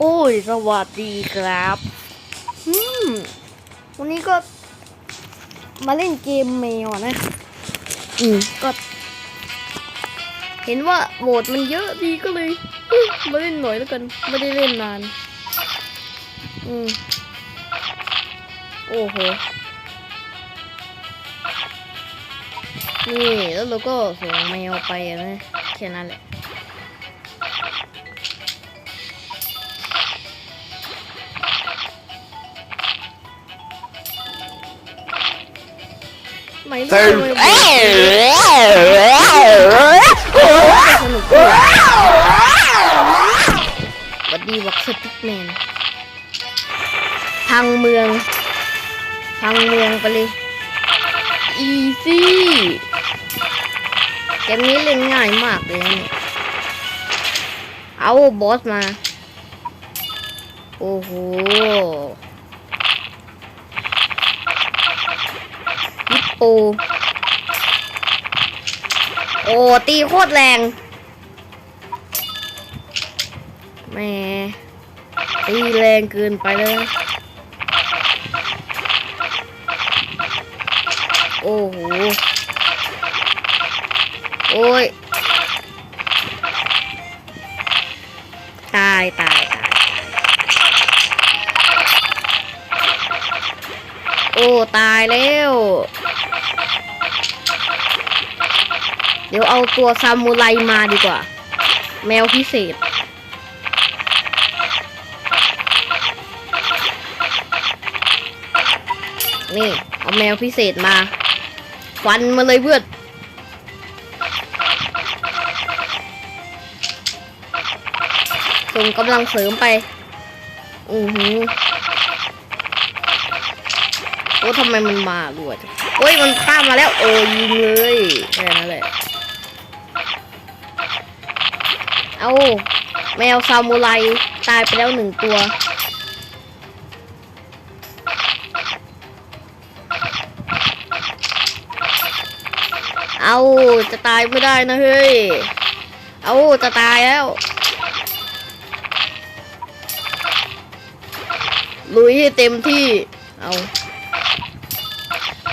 โอ้ย สวัสดีครับอืมวันนี้ก็มาเล่นเกมแมวอะนะ อืมก็ เห็นว่าโหวตมันเยอะดีก็เลยเอ้ยมาเล่นหน่อยแล้วกัน ไม่ได้เล่นนาน อืมโอ้โห นี่ แล้วเราก็ส่งแมวไปอะนะ แค่นั้นแหละ ไม่รู้ทำไมมันสนุกเลยสวัสดีบอกสติ๊กแมนพังเมืองพังเมืองไปเลยอีซี่เกมนี้เล่นง่ายมากเลยนะเนี่ยเอาบอสมา โอ้โหฮิ ปโปโอ้ตีโคตรแรงแหม่ตีแรงเกินไปเลย โอ้โห โอ้ย ตายตายตาย โอ้ ตายแล้ว ดี๋ยวเอาตัวซามูไรมาดีกว่า แมวพิเศษ นี่ เอาแมวพิเศษมาฟันมาเลยเพื่อนส่งกำลังเสริมไปอือหือโอ้ทำไมมันมาด้วยโอ้ย มันข้ามมาแล้ว โอ้ยิงเลยแค่นั้นแหละ เอาแมวซามูไรตายไปแล้วหนึ่งตัว เอาจะตายไม่ได้นะเฮ้ย เอาจะตายแล้ว ลุยให้เต็มที่ เอา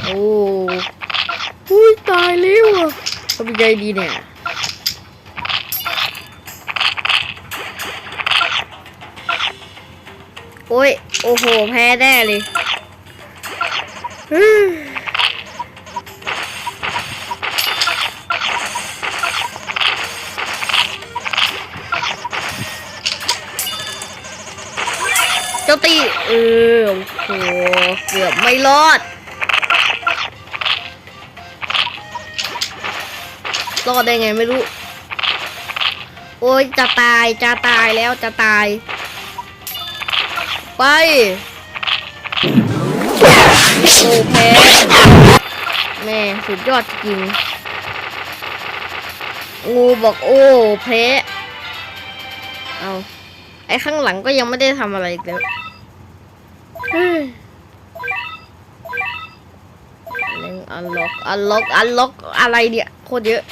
โอ้ยตายแล้วอะทำยังไงดีเนี่ย โอ้ย โอ้โห แพ้แน่เลยฮึ่มเจ้าตีเออโอ้โห เกือบไม่รอด รอดได้ไงไม่รู้ โอ้ย จะตาย จะตายแล้ว จะตาย ไปโอ้แพ้แม่สุดยอดจริง งูบอกโอ้แพ้เอาไอ้ข้างหลังก็ยังไม่ได้ทำอะไรอีกแล้วเฮ้ยหนึ่งอันล็อกอันล็อกอันล็อกอะไรเนี่ยโคตรเยอะ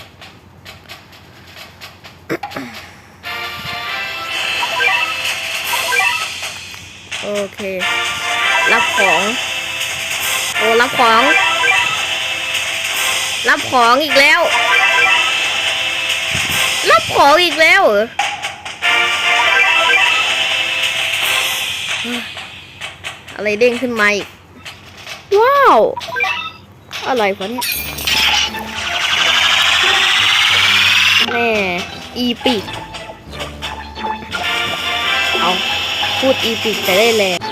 โอเค รับของ โอ้รับของ รับของอีกแล้ว รับของอีกแล้วเหรออะไรเด้งขึ้นมาอีก ว้าว อะไรวะเนี่ยแม่อีปิก พูดอีปิกจะได้แรง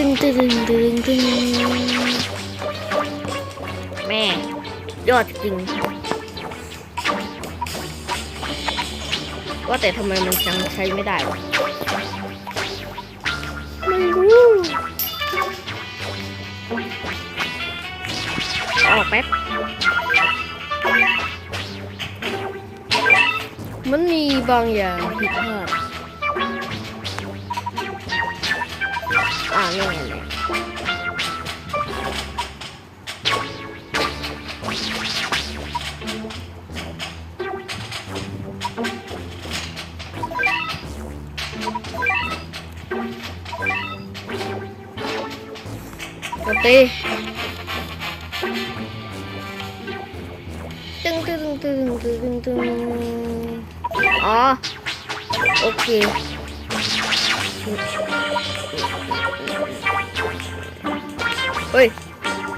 ตึงตึงตึงตึงตึงแม่ ยอดจริง ว่าแต่ทำไมมันยังใช้ไม่ได้วะไม่รู้ออกแป๊บ มันมีบางอย่างผิดพลาด อ่านี่ไงเนี่ยโอเคตึงตึง เฮ้ย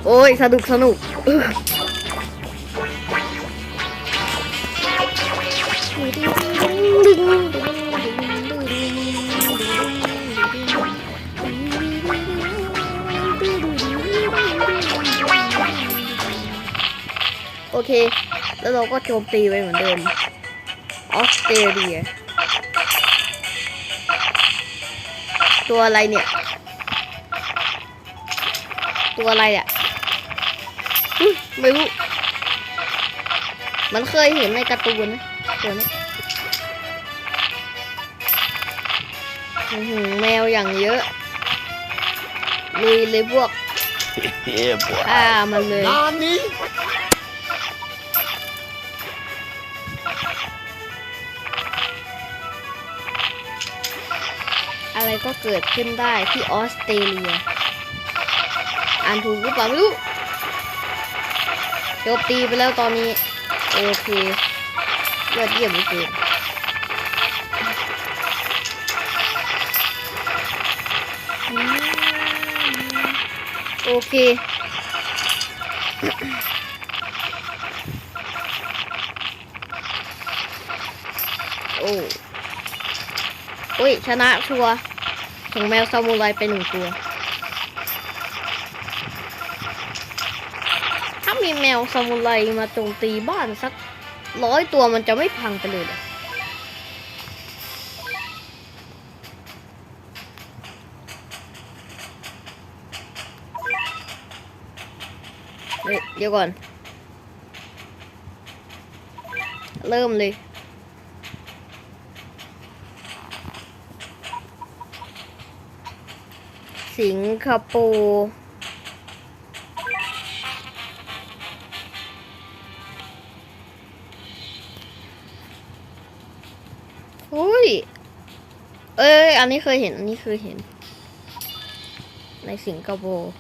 โอ้ย สนุกสนุกโอเค แล้วเราก็โจมตีไปเหมือนเดิม ออสเตรเลีย ตัวอะไรเนี่ย ตัวอะไรอะอุ๊ยไม่รู้ มันเคยเห็นในการ์ตูนนะตัวนี้อื้อหือแมวอย่างเยอะลุยเลยพวก yeah, boy. ฆ่ามันเลย Nani? อะไรก็เกิดขึ้นได้ที่ออสเตรเลีย อ่านถูกหรือเปล่าไม่รู้โจมตีไปแล้วตอนนี้ โอเคยอดเยี่ยมเหลือเกินอืมโอเค โอ้โอ้ย ชนะชัวส่งแมวซามูไรไปหนึ่งตัว ถ้ามี แมวซามูไรมาโจมตีบ้านสักร้อยตัวมันจะไม่พังไปเลยเหรอเฮ้ยเดี๋ยวก่อน เริ่มเลย สิงคโปร์ อันนี้เคยเห็น อันนี้เคยเห็น ในสิงคโปร์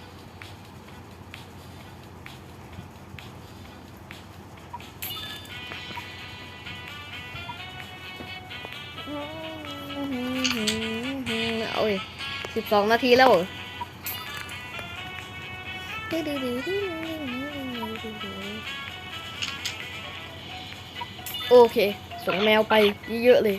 โอ้ยสิบสองนาทีแล้วโอเคส่งแมวไปเยอะๆเลย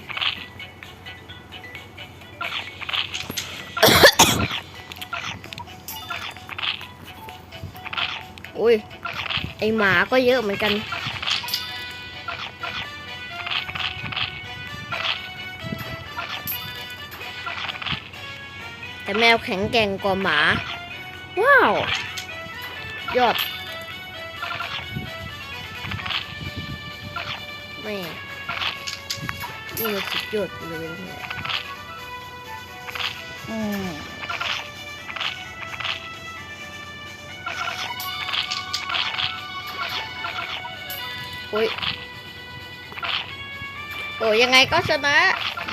อ้ย ไอหมาก็เยอะเหมือนกัน แต่แมวแข็งแกร่งกว่าหมา ว้าว ยอดแม่นี่สุดยอดเลยเนี่ยอืม โอ้ยโอ้ยยังไงก็ชนะ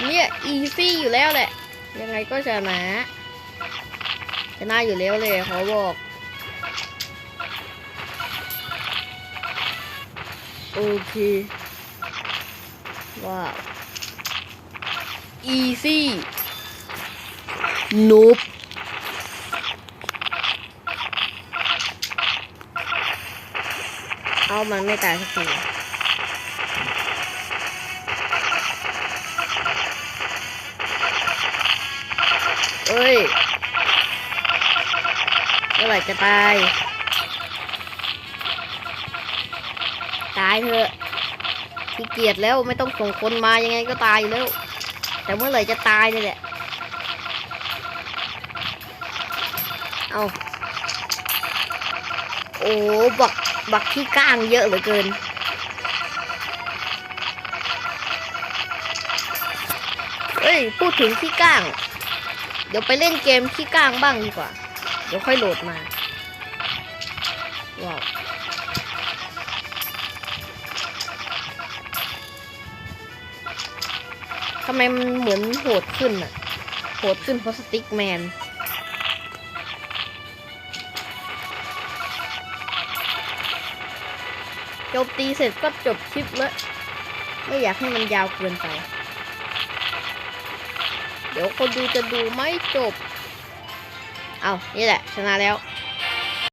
เนี่ยอีซี่อยู่แล้วแหละ ยังไงก็ชนะ ชนะอยู่แล้วเลยขาบอกโอเค ว้าว easy nope เอามันไม่ตายสักที เอ้ยเมื่อไหร่จะตาย ตายเถอะขี้เกียจแล้วไม่ต้องส่งคนมายังไงก็ตายอยู่แล้ว แต่เมื่อไหร่จะตายนี่แหละ เอาโอ้บักบักที่ก้างเยอะเหลือเกินเอ้ยพูดถึงขี้ก้าง เดี๋ยวไปเล่นเกมขี้ก้างบ้างดีกว่า เดี๋ยวค่อยโหลดมา ว้าวทำไมมันเหมือนโหดขึ้นอะโหดขึ้นเพราะสติ๊กแมน จบตีเสร็จก็จบคลิปแล้ว ไม่อยากให้มันยาวเกินไป เดี๋ยวคนดูจะดูไม่จบ เอานี่แหละ ชนะแล้ว